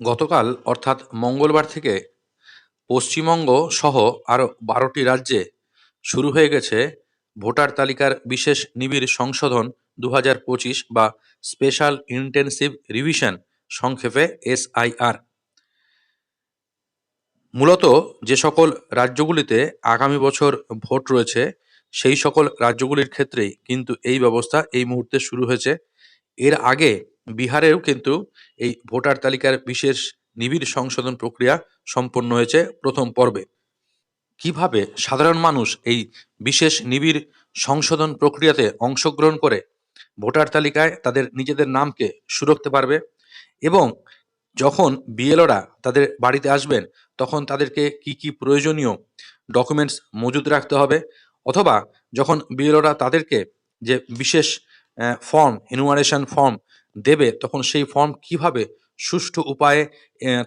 গতকাল, অর্থাৎ মঙ্গলবার থেকে পশ্চিমবঙ্গ সহ আরও বারোটি রাজ্যে শুরু হয়ে গেছে ভোটার তালিকার বিশেষ নিবিড় সংশোধন দু হাজার পঁচিশ বা স্পেশাল ইন্টেনসিভ রিভিশন সংক্ষেপে এসআইআর। মূলত যে সকল রাজ্যগুলিতে আগামী বছর ভোট রয়েছে, সেই সকল রাজ্যগুলির ক্ষেত্রেই কিন্তু এই ব্যবস্থা এই মুহূর্তে শুরু হয়েছে। এর আগে বিহারেও কিন্তু এই ভোটার তালিকার বিশেষ নিবিড় সংশোধন প্রক্রিয়া সম্পন্ন হয়েছে প্রথম পর্বে। কীভাবে সাধারণ মানুষ এই বিশেষ নিবিড় সংশোধন প্রক্রিয়াতে অংশগ্রহণ করে ভোটার তালিকায় তাদের নিজেদের নামকে সুরক্ষতে পারবে এবং যখন বিএলওরা তাদের বাড়িতে আসবেন, তখন তাদেরকে কি কি প্রয়োজনীয় ডকুমেন্টস মজুদ রাখতে হবে অথবা যখন বিএলওরা তাদেরকে যে বিশেষ ফর্ম ইনুমারেশন ফর্ম দেবে, তখন সেই ফর্ম কীভাবে সুষ্ঠু উপায়ে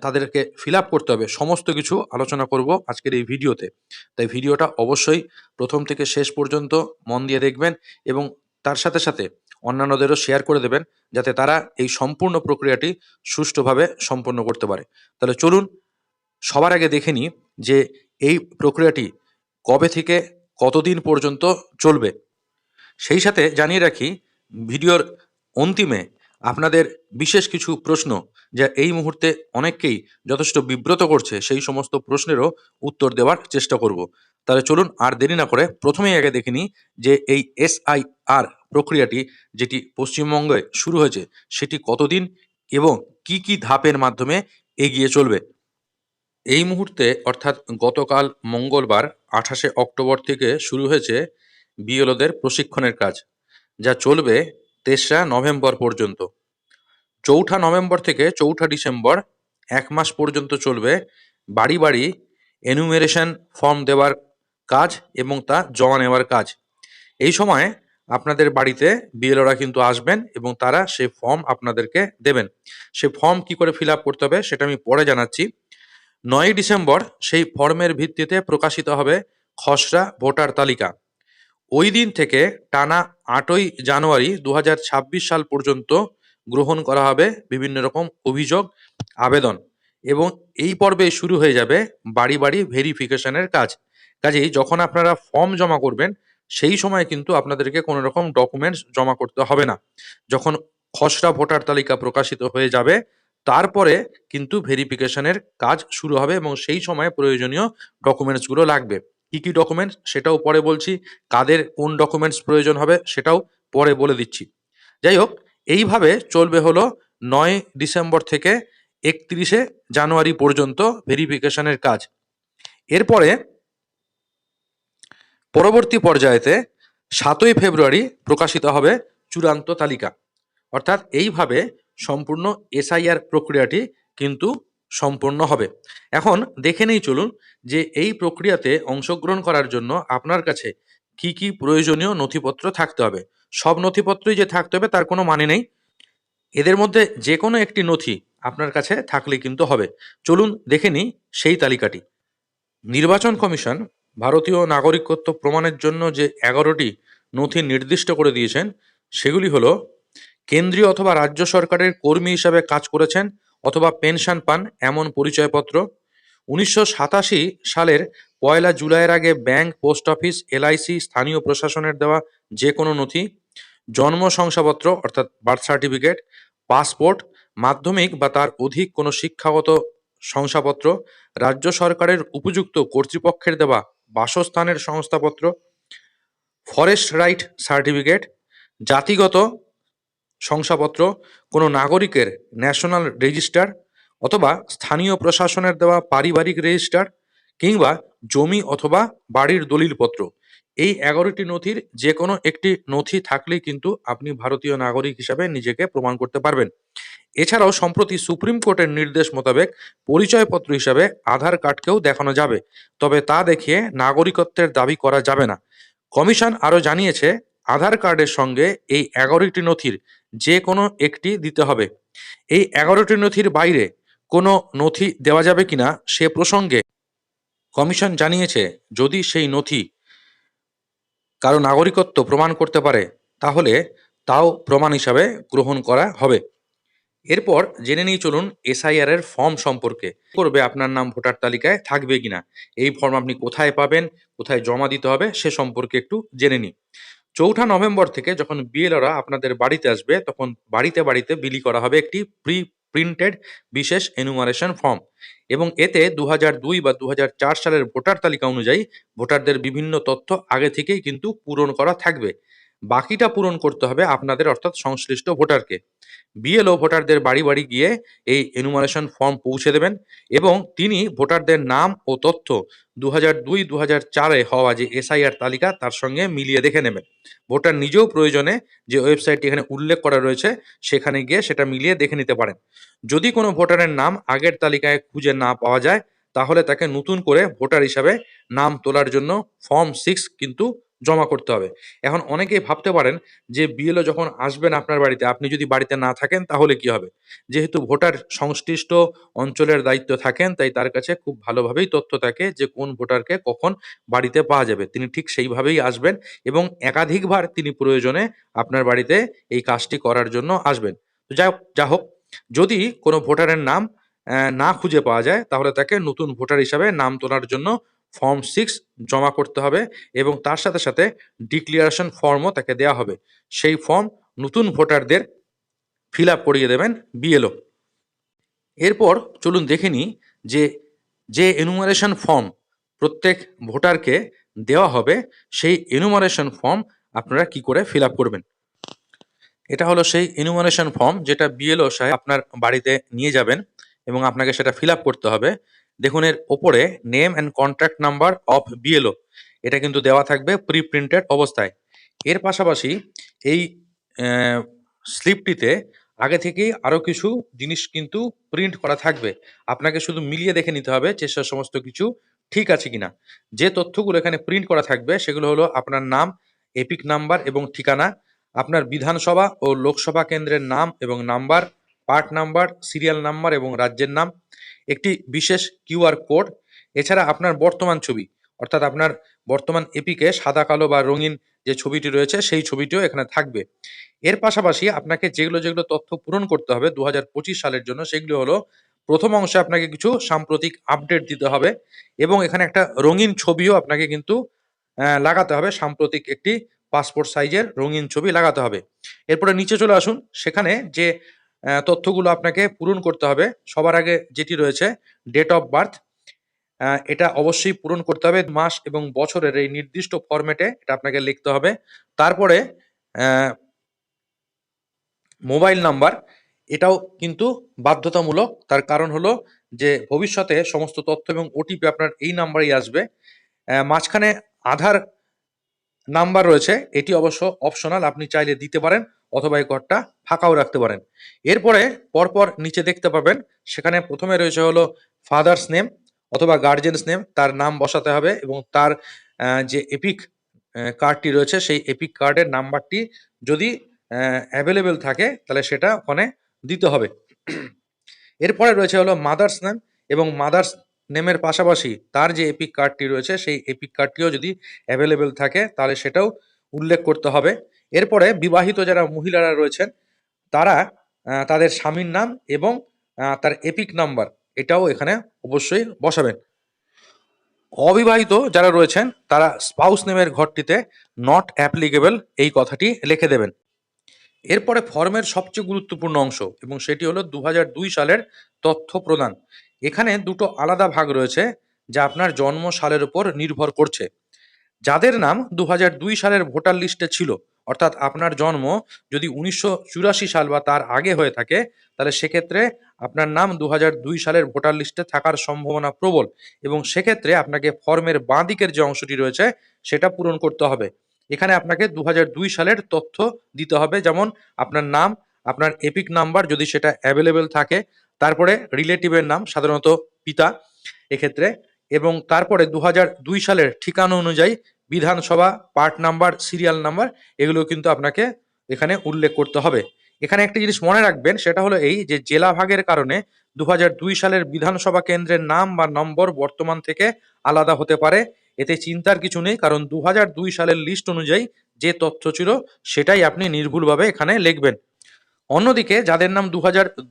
তাদেরকে ফিল করতে হবে, সমস্ত কিছু আলোচনা করব আজকের এই ভিডিওতে। তাই ভিডিওটা অবশ্যই প্রথম থেকে শেষ পর্যন্ত মন দিয়ে দেখবেন এবং তার সাথে সাথে অন্যান্যদেরও শেয়ার করে দেবেন, যাতে তারা এই সম্পূর্ণ প্রক্রিয়াটি সুষ্ঠুভাবে সম্পন্ন করতে পারে। তাহলে চলুন, সবার আগে দেখে নিই যে এই প্রক্রিয়াটি কবে থেকে কতদিন পর্যন্ত চলবে। সেই সাথে জানিয়ে রাখি, ভিডিওর অন্তিমে আপনাদের বিশেষ কিছু প্রশ্ন যা এই মুহূর্তে অনেককেই যথেষ্ট বিব্রত করছে, সেই সমস্ত প্রশ্নেরও উত্তর দেওয়ার চেষ্টা করব। তাহলে চলুন আর দেরি না করে প্রথমেই আগে দেখে নিই যে এই এসআইআর প্রক্রিয়াটি যেটি পশ্চিমবঙ্গে শুরু হয়েছে, সেটি কতদিন এবং কি কি ধাপের মাধ্যমে এগিয়ে চলবে? এই মুহূর্তে অর্থাৎ গতকাল মঙ্গলবার, আঠাশে অক্টোবর থেকে শুরু হয়েছে বিএলওদের প্রশিক্ষণের কাজ, যা চলবে তেসরা নভেম্বর পর্যন্ত। চৌঠা নভেম্বর থেকে চৌঠা ডিসেম্বর এক মাস পর্যন্ত চলবে বাড়ি বাড়ি এনুমেরেশন ফর্ম দেওয়ার কাজ এবং তা জমা নেওয়ার কাজ। এই সময় আপনাদের বাড়িতে বিএলওরা কিন্তু আসবেন এবং তারা সেই ফর্ম আপনাদেরকে দেবেন। সেই ফর্ম কি করে ফিল করতে হবে সেটা আমি পরে জানাচ্ছি। নয় ডিসেম্বর সেই ফর্মের ভিত্তিতে প্রকাশিত হবে খসড়া ভোটার তালিকা। ওই দিন থেকে টানা আটই জানুয়ারি দু হাজার ছাব্বিশ সাল পর্যন্ত গ্রহণ করা হবে বিভিন্ন রকম অভিযোগ, আবেদন এবং এই পর্বে শুরু হয়ে যাবে বাড়ি বাড়ি ভেরিফিকেশনের কাজ। কাজেই যখন আপনারা ফর্ম জমা করবেন, সেই সময় কিন্তু আপনাদেরকে কোনো রকম ডকুমেন্টস জমা করতে হবে না। যখন খসড়া ভোটার তালিকা প্রকাশিত হয়ে যাবে, তারপরে কিন্তু ভেরিফিকেশনের কাজ শুরু হবে এবং সেই সময় প্রয়োজনীয় ডকুমেন্টসগুলো লাগবে। কি কি ডকুমেন্টস সেটাও পরে বলছি, কাদের কোন ডকুমেন্টস প্রয়োজন হবে সেটাও পরে বলে দিচ্ছি। যাই হোক, এইভাবে চলবে হলো নয় ডিসেম্বর থেকে একত্রিশে জানুয়ারি পর্যন্ত ভেরিফিকেশনের কাজ। এরপরে পরবর্তী পর্যায়েতে সাতই ফেব্রুয়ারি প্রকাশিত হবে চূড়ান্ত তালিকা। অর্থাৎ এইভাবে সম্পূর্ণ এসআইআর প্রক্রিয়াটি কিন্তু সম্পূর্ণ হবে। এখন দেখে নেই চলুন যে এই প্রক্রিয়াতে অংশগ্রহণ করার জন্য আপনার কাছে কি কি প্রয়োজনীয় নথিপত্র থাকতে হবে। সব নথিপত্রই যে থাকতে হবে তার কোনো মানে নেই। এদের মধ্যে যে কোনো একটি নথি আপনার কাছে থাকলে কিন্তু হবে। চলুন দেখে নিই সেই তালিকাটি। নির্বাচন কমিশন ভারতীয় নাগরিকত্ব প্রমাণের জন্য যে এগারোটি নথি নির্দিষ্ট করে দিয়েছেন, সেগুলি হলো, কেন্দ্রীয় অথবা রাজ্য সরকারের কর্মী হিসাবে কাজ করেছেন অথবা পেনশন পান এমন পরিচয়পত্র। উনিশশো সাতাশি সালের পয়লা জুলাইয়ের আগে ব্যাংক, পোস্ট অফিস, এলআইসি, স্থানীয় প্রশাসনের দেওয়া যে কোনো নথি, জন্ম শংসাপত্র অর্থাৎ বার্থ সার্টিফিকেট, পাসপোর্ট, মাধ্যমিক বা তার অধিক কোনো শিক্ষাগত শংসাপত্র, রাজ্য সরকারের উপযুক্ত কর্তৃপক্ষের দেওয়া বাসস্থানের সংস্থাপত্র ফরেস্ট রাইট সার্টিফিকেট, জাতিগত শংসাপত্র, কোনো নাগরিকের ন্যাশনাল রেজিস্টার অথবা স্থানীয় প্রশাসনের দেওয়া পারিবারিক রেজিস্টার কিংবা জমি অথবা বাড়ির দলিলপত্র। এই এগারোটি নথির যে কোনো একটি নথি থাকলেই কিন্তু আপনি ভারতীয় নাগরিক হিসাবে নিজেকে প্রমাণ করতে পারবেন। এছাড়াও সম্প্রতি সুপ্রিম কোর্টের নির্দেশ মোতাবেক পরিচয়পত্র হিসাবে আধার কার্ডকেও দেখানো যাবে, তবে তা দেখিয়ে নাগরিকত্বের দাবি করা যাবে না। কমিশন আরও জানিয়েছে, আধার কার্ডের সঙ্গে এই এগারোটি নথির যে কোনো একটি দিতে হবে। এই এগারোটি নথির বাইরে কোনো নথি দেওয়া যাবে কিনা সে প্রসঙ্গে কমিশন জানিয়েছে, যদি সেই নথি কারও নাগরিকত্ব প্রমাণ করতে পারে, তাহলে তাও প্রমাণ হিসাবে গ্রহণ করা হবে। এরপর জেনে নিয়ে চলুন এসআইআর এর ফর্ম সম্পর্কে। করবে, আপনার নাম, ভোটার তালিকায় থাকবে কিনা? এই ফর্ম আপনি কোথায় পাবেন, কোথায় জমা দিতে হবে, সে সম্পর্কে একটু জেনে নিই। চৌঠা নভেম্বর থেকে যখন বিএলরা আপনাদের বাড়িতে আসবে, তখন বাড়িতে বাড়িতে বিলি করা হবে একটি প্রি প্রিন্টেড বিশেষ এনুমারেশন ফর্ম এবং এতে দু দুই বা দু হাজার চার সালের ভোটার তালিকা অনুযায়ী ভোটারদের বিভিন্ন তথ্য আগে থেকেই কিন্তু পূরণ করা থাকবে। বাকিটা পূরণ করতে হবে আপনাদের, অর্থাৎ সংশ্লিষ্ট ভোটারকে। বিএলও ভোটারদের বাড়ি বাড়ি গিয়ে এই এনুমারেশন ফর্ম পৌঁছে দেবেন এবং তিনি ভোটারদের নাম ও তথ্য দু হাজার দুই দু হাজার চারে হওয়া যে এসআইআর তালিকা, তার সঙ্গে মিলিয়ে দেখে নেবেন। ভোটার নিজেও প্রয়োজনে যে ওয়েবসাইটটি এখানে উল্লেখ করা রয়েছে, সেখানে গিয়ে সেটা মিলিয়ে দেখে নিতে পারেন। যদি কোনো ভোটারের নাম আগের তালিকায় খুঁজে না পাওয়া যায়, তাহলে তাকে নতুন করে ভোটার হিসাবে নাম তোলার জন্য ফর্ম সিক্স কিন্তু জমা করতে হবে। এখন অনেকেই ভাবতে পারেন যে বিএলও যখন আসবেন আপনার বাড়িতে, আপনি যদি বাড়িতে না থাকেন তাহলে কি হবে? যেহেতু ভোটার সংশ্লিষ্ট অঞ্চলের দায়িত্ব থাকেন, তাই তার কাছে খুব ভালোভাবেই তথ্য থাকে যে কোন ভোটারকে কখন বাড়িতে পাওয়া যাবে। তিনি ঠিক সেইভাবেই আসবেন এবং একাধিকবার তিনি প্রয়োজনে আপনার বাড়িতে এই কাজটি করার জন্য আসবেন। যা যা হোক, যদি কোনো ভোটারের নাম না খুঁজে পাওয়া যায়, তাহলে তাকে নতুন ভোটার হিসাবে নাম তোলার জন্য ফর্ম সিক্স জমা করতে হবে এবং তার সাথে সাথে ডিক্লিয়ারেশন ফর্মও তাকে দেওয়া হবে। সেই ফর্ম নতুন ভোটারদের ফিল আপ করিয়ে দেবেন বিএলও এরপর চলুন দেখে নিই যে যে এনুমারেশন ফর্ম প্রত্যেক ভোটারকে দেওয়া হবে, সেই এনুমারেশন ফর্ম আপনারা কি করে ফিল আপ করবেন? এটা হলো সেই এনুমারেশন ফর্ম যেটা বিএলও সাহেব আপনার বাড়িতে নিয়ে যাবেন এবং আপনাকে সেটা ফিল করতে হবে। দেখুন এর ওপরে name and contact number of BLO এটা কিন্তু দেওয়া থাকবে প্রি প্রিন্টেড অবস্থায়। এর পাশাপাশি এই স্লিপটিতে আগে থেকেই আরও কিছু জিনিস কিন্তু প্রিন্ট করা থাকবে। আপনাকে শুধু মিলিয়ে দেখে নিতে হবে সে সমস্ত কিছু ঠিক আছে কিনা। যে তথ্যগুলো এখানে প্রিন্ট করা থাকবে সেগুলো হলো আপনার নাম, এপিক নাম্বার এবং ঠিকানা, আপনার বিধানসভা ও লোকসভা কেন্দ্রের নাম এবং number, part number, serial number এবং রাজ্যের নাম। একটি বিশেষ কিউআর কোড, এছাড়া আপনার বর্তমান ছবি, অর্থাৎ আপনার বর্তমান এপিকে সাদা, কালো বা রঙিন যে ছবিটি রয়েছে, সেই ছবিটিও এখানে থাকবে। এর পাশাপাশি আপনাকে যেগুলো যেগুলো তথ্য পূরণ করতে হবে দু হাজার পঁচিশ সালের জন্য, সেগুলো হলো, প্রথম অংশে আপনাকে কিছু সাম্প্রতিক আপডেট দিতে হবে এবং এখানে একটা রঙিন ছবিও আপনাকে কিন্তু লাগাতে হবে। সাম্প্রতিক একটি পাসপোর্ট সাইজের রঙিন ছবি লাগাতে হবে। এরপরে নিচে চলে আসুন। সেখানে যে তথ্যগুলো আপনাকে পূরণ করতে হবে। সবার আগে যেটি রয়েছে ডেট অফ বার্থ এটা অবশ্যই পূরণ করতে হবে। মাস এবং বছরের এই নির্দিষ্ট ফরম্যাটে এটা আপনাকে লিখতে হবে। তারপরে মোবাইল নাম্বার এটাও কিন্তু বাধ্যতামূলক। তার কারণ হলো যে ভবিষ্যতে সমস্ত তথ্য এবং ওটিপি আপনার এই নাম্বারেই আসবে। মাঝখানে আধার নাম্বার রয়েছে। এটি অবশ্য অপশনাল আপনি চাইলে দিতে পারেন। অথবা এই ঘরটা ফাঁকাও রাখতে পারেন। এরপরে পরপর নিচে দেখতে পাবেন, সেখানে প্রথমে রয়েছে হলো ফাদার্স নেম অথবা গার্জেন্স নেম তার নাম বসাতে হবে এবং তার যে এপিক কার্ডটি রয়েছে, সেই এপিক কার্ডের নাম্বারটি যদি অ্যাভেলেবেল থাকে, তাহলে সেটা ওখানে দিতে হবে। এরপরে রয়েছে হলো মাদার্স নেম এবং মাদার্স নেমের পাশাপাশি তার যে এপিক কার্ডটি রয়েছে, সেই এপিক কার্ডটিও যদি অ্যাভেলেবেল থাকে, তাহলে সেটাও উল্লেখ করতে হবে। এরপরে বিবাহিত যারা মহিলারা রয়েছেন, তারা তাদের স্বামীর নাম এবং তার এপিক নাম্বার এটাও এখানে অবশ্যই বসাবেন। অবিবাহিত যারা রয়েছেন, তারা স্পাউস নেমের ঘরটিতে নট অ্যাপ্লিকেবল এই কথাটি লিখে দেবেন। এরপরে ফর্মের সবচেয়ে গুরুত্বপূর্ণ অংশ এবং সেটি হলো দু হাজার দুই সালের তথ্য প্রদান। এখানে দুটো আলাদা ভাগ রয়েছে যা আপনার জন্ম সালের উপর নির্ভর করছে। যাদের নাম দু হাজার দুই সালের ভোটার লিস্টে ছিল অর্থাৎ আপনার জন্ম যদি উনিশশো চুরাশি সাল বা তার আগে হয়ে থাকে, তাহলে সেক্ষেত্রে আপনার নাম দু হাজার দুই সালের ভোটার লিস্টে থাকার সম্ভাবনা প্রবল এবং সেক্ষেত্রে আপনাকে ফর্মের বাঁ দিকের যে অংশটি রয়েছে, সেটা পূরণ করতে হবে। এখানে আপনাকে দু হাজার দুই সালের তথ্য দিতে হবে, যেমন আপনার নাম, আপনার এপিক নাম্বার যদি সেটা অ্যাভেলেবেল থাকে, তারপরে রিলেটিভের নাম, সাধারণত পিতা এক্ষেত্রে, এবং তারপরে দু হাজার দুই সালের ঠিকানা অনুযায়ী বিধানসভা পার্ট নাম্বার সিরিয়াল নাম্বার এগুলো কিন্তু আপনাকে এখানে উল্লেখ করতে হবে। এখানে একটা জিনিস মনে রাখবেন, সেটা হলো এই যে জেলা ভাগের কারণে দু হাজার দুই সালের বিধানসভা কেন্দ্রের নাম বা নম্বর বর্তমান থেকে আলাদা হতে পারে। এতে চিন্তার কিছু নেই, কারণ দু হাজার দুই সালের লিস্ট অনুযায়ী যে তথ্য ছিল, সেটাই আপনি নির্ভুলভাবে এখানে লিখবেন। অন্যদিকে যাদের নাম দু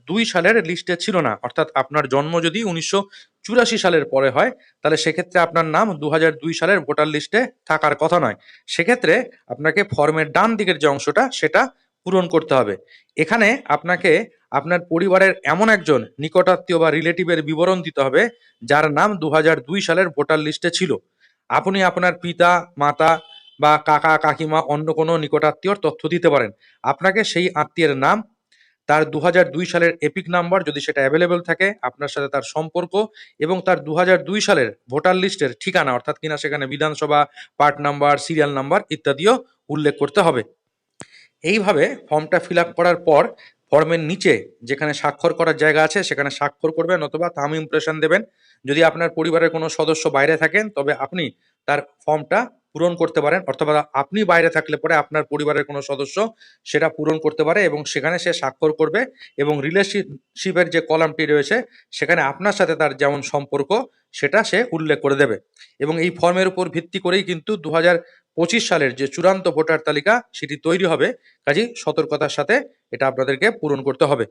দুই সালের লিস্টে ছিল না, অর্থাৎ আপনার জন্ম যদি উনিশশো চুরাশি সালের পরে হয়, তাহলে সেক্ষেত্রে আপনার নাম দু দুই সালের ভোটার লিস্টে থাকার কথা নয়। সেক্ষেত্রে আপনাকে ফর্মের ডান দিকের যে অংশটা, সেটা পূরণ করতে হবে। এখানে আপনাকে আপনার পরিবারের এমন একজন নিকটাত্মীয় বা রিলেটিভের বিবরণ দিতে হবে, যার নাম দু সালের ভোটার লিস্টে ছিল। আপনি আপনার পিতা, মাতা বা কাকা, কাকিমা, অন্য কোনো নিকটাত্মীয়র তথ্য দিতে পারেন। আপনাকে সেই আত্মীয়ের নাম, তার দু সালের এপিক নাম্বার যদি সেটা অ্যাভেলেবেল থাকে, আপনার সাথে তার সম্পর্ক এবং তার দু সালের ভোটার লিস্টের ঠিকানা, অর্থাৎ কিনা সেখানে বিধানসভা পার্ট নাম্বার সিরিয়াল নাম্বার ইত্যাদিও উল্লেখ করতে হবে। এইভাবে ফর্মটা ফিল করার পর ফর্মের নিচে যেখানে স্বাক্ষর করার জায়গা আছে, সেখানে স্বাক্ষর করবেন অথবা থাম ইমপ্রেশন দেবেন। যদি আপনার পরিবারের কোনো সদস্য বাইরে থাকেন, তবে আপনি তার ফর্মটা পূরণ করতে পারেন, অথবা আপনি বাইরে থাকলে পরে আপনার পরিবারের কোনো সদস্য সেটা পূরণ করতে পারে এবং সেখানে সে স্বাক্ষর করবে এবং রিলেশনশিপের যে কলামটি রয়েছে, সেখানে আপনার সাথে তার যেমন সম্পর্ক, সেটা সে উল্লেখ করে দেবে। এবং এই ফর্মের উপর ভিত্তি করেই কিন্তু দু পঁচিশ সালের যে চূড়ান্ত ভোটার তালিকা, সেটি তৈরি হবে। কাজেই সতর্কতার সাথে এটা আপনাদেরকে পূরণ করতে হবে।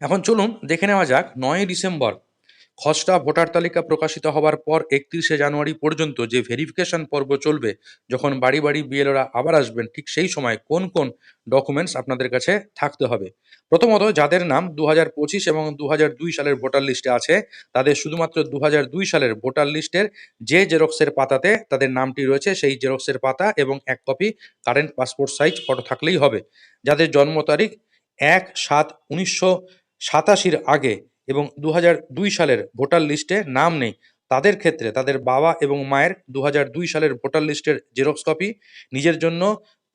এখন চলুন দেখে নেওয়া যাক নয় ডিসেম্বর খসড়া ভোটার তালিকা প্রকাশিত হওয়ার পর একত্রিশে জানুয়ারি পর্যন্ত যে ভেরিফিকেশন পর্ব চলবে, যখন বাড়ি বাড়ি বিএলওরা আবার আসবেন, ঠিক সেই সময় কোন কোন ডকুমেন্টস আপনাদের কাছে থাকতে হবে। প্রথমত যাদের নাম দু হাজার পঁচিশ এবং দু হাজার দুই সালের ভোটার লিস্টে আছে, তাদের শুধুমাত্র দু হাজার দুই সালের ভোটার লিস্টের যে জেরক্সের পাতাতে তাদের নামটি রয়েছে, সেই জেরক্সের পাতা এবং এক copy current passport size photo থাকলেই হবে। যাদের জন্ম তারিখ এক সাত উনিশশো সাতাশির আগে এবং দু সালের ভোটার লিস্টে নাম নেই। তাদের ক্ষেত্রে তাদের বাবা এবং মায়ের দু সালের ভোটার লিস্টের জেরক্স কপি, নিজের জন্য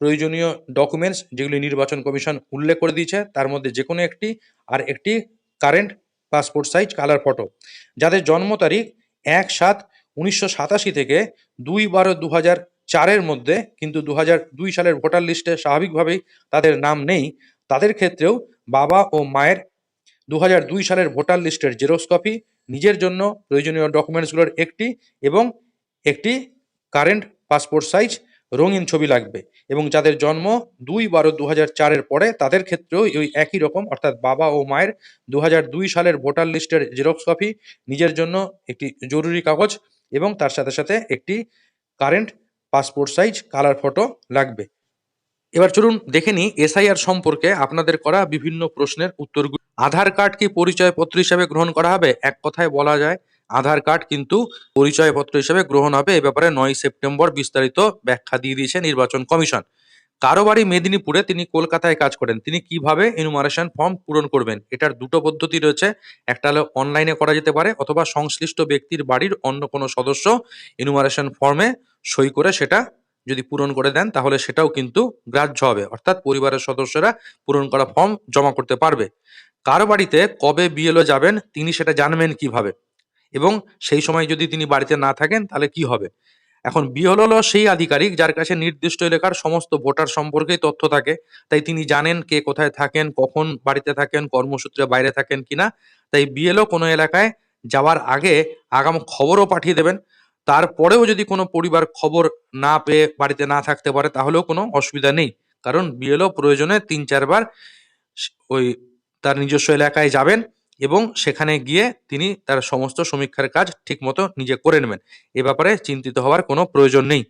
প্রয়োজনীয় ডকুমেন্টস যেগুলি নির্বাচন কমিশন উল্লেখ করে দিয়েছে, তার মধ্যে যে কোনো একটি আর একটি current passport size, colour photo. যাদের জন্ম তারিখ এক সাত উনিশশো থেকে দুই বারো দু চারের মধ্যে, কিন্তু দু দুই সালের ভোটার লিস্টে স্বাভাবিকভাবেই তাদের নাম নেই। তাদের ক্ষেত্রেও বাবা ও মায়ের দু সালের ভোটার লিস্টের জেরক্স কপি, নিজের জন্য প্রয়োজনীয় ডকুমেন্টসগুলোর একটি এবং একটি কারেন্ট পাসপোর্ট সাইজ রঙিন ছবি লাগবে এবং যাদের জন্ম দুই বারো দু হাজার চারের পরে তাদের ক্ষেত্রেও ওই একই রকম, অর্থাৎ বাবা ও মায়ের দু হাজার দুই সালের ভোটার লিস্টের জেরক্স কপি, নিজের জন্য একটি জরুরি কাগজ এবং তার সাথে সাথে একটি current passport size, colour photo লাগবে। এবার চলুন দেখে নিই এসআইআর সম্পর্কে আপনাদের করা বিভিন্ন প্রশ্নের উত্তরগুলো। আধার কার্ড কি পরিচয়পত্র হিসেবে গ্রহণ করা হবে? এক কথায় বলা যায়, আধার কার্ড কিন্তু পরিচয়পত্র হিসেবে গ্রহণ হবে। এ ব্যাপারে নয় সেপ্টেম্বর বিস্তারিত ব্যাখ্যা দিয়ে দিয়েছে নির্বাচন কমিশন। কারও বাড়ি মেদিনীপুরে তিনি কলকাতায় কাজ করেন। তিনি কীভাবে ইনুমারেশন ফর্ম পূরণ করবেন? এটার দুটো পদ্ধতি রয়েছে। একটা হলো অনলাইনে করা যেতে পারে অথবা সংশ্লিষ্ট ব্যক্তির বাড়ির অন্য কোনো সদস্য ইনুমারেশন ফর্মে সই করে সেটা যদি পূরণ করে দেন, তাহলে সেটাও কিন্তু গ্রাহ্য হবে। অর্থাৎ পরিবারের সদস্যরা পূরণ করা ফর্ম জমা করতে পারবে। কার বাড়িতে কবে বিএলও যাবেন তিনি সেটা জানবেন কীভাবে? এবং সেই সময় যদি তিনি বাড়িতে না থাকেন, তাহলে কি হবে? এখন বিএলও হলো সেই আধিকারিক যার কাছে নির্দিষ্ট এলাকার সমস্ত ভোটার সম্পর্কে তথ্য থাকে। তাই তিনি জানেন কে কোথায় থাকেন, কখন বাড়িতে থাকেন, কর্মসূত্রে বাইরে থাকেন কিনা। তাই বিএলও কোনো এলাকায় যাওয়ার আগে আগাম খবরও পাঠিয়ে দেবেন। তারপরেও যদি কোনো পরিবার খবর না পেয়ে বাড়িতে না থাকতে পারে, তাহলেও কোনো অসুবিধা নেই। কারণ বিএলও প্রয়োজনে তিন চারবার ওই তার নিজস্ব এলাকায় যাবেন এবং সেখানে গিয়ে তিনি তার সমস্ত সমীক্ষার কাজ ঠিকমতো নিজে করে নেবেন। এ ব্যাপারে চিন্তিত হওয়ার কোনো প্রয়োজন নেই।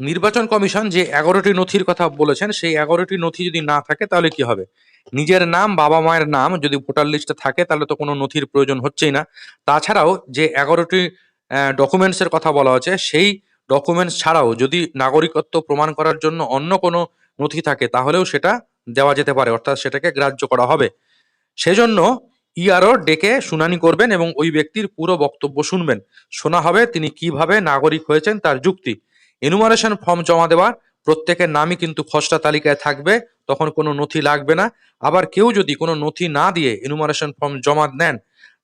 নির্বাচন কমিশন যে এগারোটি নথির কথা বলেছেন, সেই এগারোটি নথি যদি না থাকে তাহলে কি হবে? নিজের নাম, বাবা মায়ের নাম যদি ভোটার লিস্টে থাকে তাহলে তো কোনো নথির প্রয়োজন হচ্ছেই না। তাছাড়াও যে এগারোটি ডকুমেন্টসের কথা বলা হচ্ছে, সেই ডকুমেন্টস ছাড়াও যদি নাগরিকত্ব প্রমাণ করার জন্য অন্য কোনো নথি থাকে তাহলেও সেটা দেওয়া যেতে পারে, অর্থাৎ সেটাকে গ্রাহ্য করা হবে। সেজন্য ইআরও ডেকে শুনানি করবেন এবং ওই ব্যক্তির পুরো বক্তব্য শুনবেন। শোনা হবে তিনি কীভাবে নাগরিক হয়েছেন তার যুক্তি। এনুমারেশন ফর্ম জমা দেওয়ার প্রত্যেকের নামই কিন্তু খসড়া তালিকায় থাকবে, তখন কোনো নথি লাগবে না। আবার কেউ যদি কোনো নথি না দিয়ে এনুমারেশন ফর্ম জমা নেন,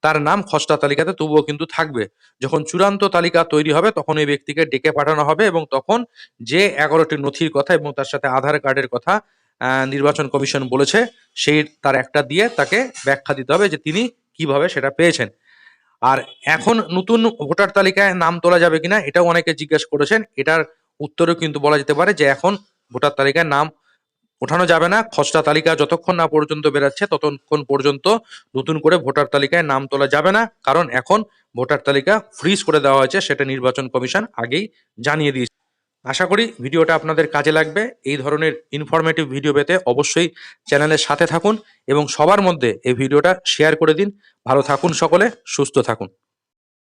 তার নাম খসড়া তালিকাতে তবুও কিন্তু থাকবে। যখন চূড়ান্ত তালিকা তৈরি হবে, তখন ওই ব্যক্তিকে ডেকে পাঠানো হবে এবং তখন যে এগারোটি নথির কথা এবং তার সাথে আধার কার্ডের কথা নির্বাচন কমিশন বলেছে, সেই তার একটা দিয়ে তাকে ব্যাখ্যা দিতে হবে যে তিনি কীভাবে সেটা পেয়েছেন। আর এখন নতুন ভোটার তালিকায় নাম তোলা যাবে কিনা, এটাও অনেকে জিজ্ঞেস করেছেন। এটার উত্তরেও কিন্তু বলা যেতে পারে যে এখন ভোটার তালিকায় নাম ওঠানো যাবে না, খসড়া তালিকা যতক্ষণ না পর্যন্ত বেরাচ্ছে ততক্ষণ পর্যন্ত নতুন করে ভোটার তালিকায় নাম তোলা যাবে না। কারণ এখন ভোটার তালিকা ফ্রিজ করে দেওয়া হয়েছে, সেটা নির্বাচন কমিশন আগেই জানিয়ে দিয়েছে। আশা করি ভিডিওটা আপনাদের কাজে লাগবে। এই ধরনের ইনফরমেটিভ ভিডিও পেতে অবশ্যই চ্যানেলের সাথে থাকুন এবং সবার মধ্যে এই ভিডিওটা শেয়ার করে দিন। ভালো থাকুন সকলে, সুস্থ থাকুন।